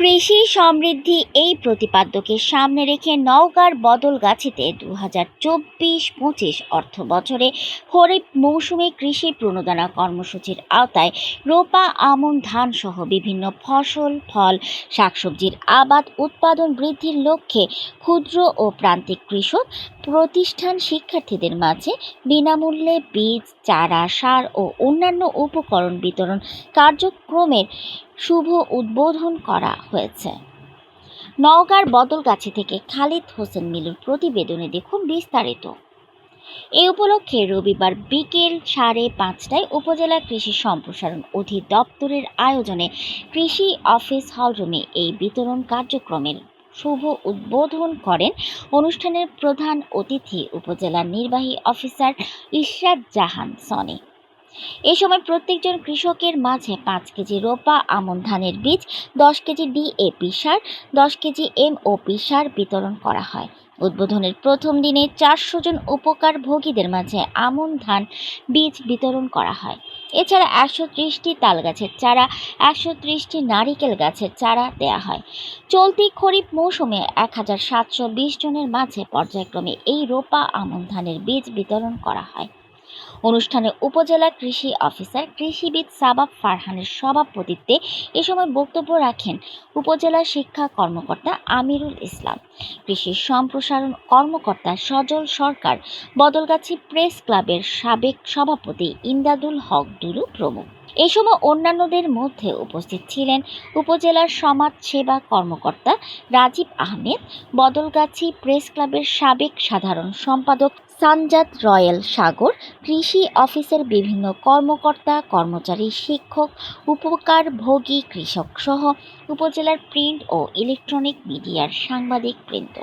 কৃষি সমৃদ্ধি এই প্রতিপাদ্যকে সামনে রেখে নওগাঁর বদলগাছিতে দু হাজার চব্বিশ পঁচিশ অর্থ বছরে খরিফ মৌসুমে কৃষি প্রণোদনা কর্মসূচির আওতায় রোপা, আমন ধান সহ বিভিন্ন ফসল, ফল, শাকসবজির আবাদ উৎপাদন বৃদ্ধির লক্ষ্যে ক্ষুদ্র ও প্রান্তিক কৃষক, প্রতিষ্ঠান শিক্ষার্থীদের মাঝে বিনামূল্যে বীজ, চারা, সার ও অন্যান্য উপকরণ বিতরণ কার্যক্রমের শুভ উদ্বোধন করা হয়েছে। নওগাঁর বদলগাছি থেকে খালিদ হোসেন মিলুর প্রতিবেদনে দেখুন বিস্তারিত। এই উপলক্ষে রবিবার বিকেল সাড়ে পাঁচটায় উপজেলা কৃষি সম্প্রসারণ অধিদপ্তরের আয়োজনে কৃষি অফিস হলরুমে এই বিতরণ কার্যক্রমের শুভ উদ্বোধন করেন অনুষ্ঠানের প্রধান অতিথি উপজেলার নির্বাহী অফিসার ইশরাত জাহান সনি। এ সময় প্রত্যেকজন কৃষকের মাঝে পাঁচ কেজি রোপা, আমন ধানের বীজ, দশ কেজি ডিএপি সার, দশ কেজি এমওপি সার বিতরণ করা হয়। উদ্বোধনের প্রথম দিনে চারশো জন উপকার ভোগীদের মাঝে আমন ধান বীজ বিতরণ করা হয়। এছাড়া একশো ত্রিশটি তাল গাছের চারা, একশো ত্রিশটি নারিকেল গাছের চারা দেয়া হয়। চলতি খরিফ মৌসুমে এক হাজার সাতশো বিশ জনের মাঝে পর্যায়ক্রমে এই রোপা, আমন ধানের বীজ বিতরণ করা হয়। অনুষ্ঠানে উপজেলা কৃষি অফিসার কৃষিবিদ সাবাব ফারহানের সভাপতিত্বে এ সময় বক্তব্য রাখেন উপজেলা শিক্ষা কর্মকর্তা আমিরুল ইসলাম। কৃষি সম্প্রসারণ কর্মকর্তা সজল সরকার, বদলগাছি প্রেস ক্লাবের সাবেক সভাপতি ইমদাদুল হক দুলু প্রমুখ। এ সময় অন্যান্যদের মধ্যে উপস্থিত ছিলেন উপজেলার সমাজ সেবা কর্মকর্তা রাজীব আহমেদ, বদলগাছি প্রেস ক্লাবের সাবেক সাধারণ সম্পাদক সানজাত রয়্যাল সাগর কৃষি অফিসের বিভিন্ন কর্মকর্তা, কর্মচারী, শিক্ষক, উপকার ভোগী, কৃষক সহ উপজেলার প্রিন্ট ও ইলেকট্রনিক মিডিয়ার সাংবাদিক বৃন্দ।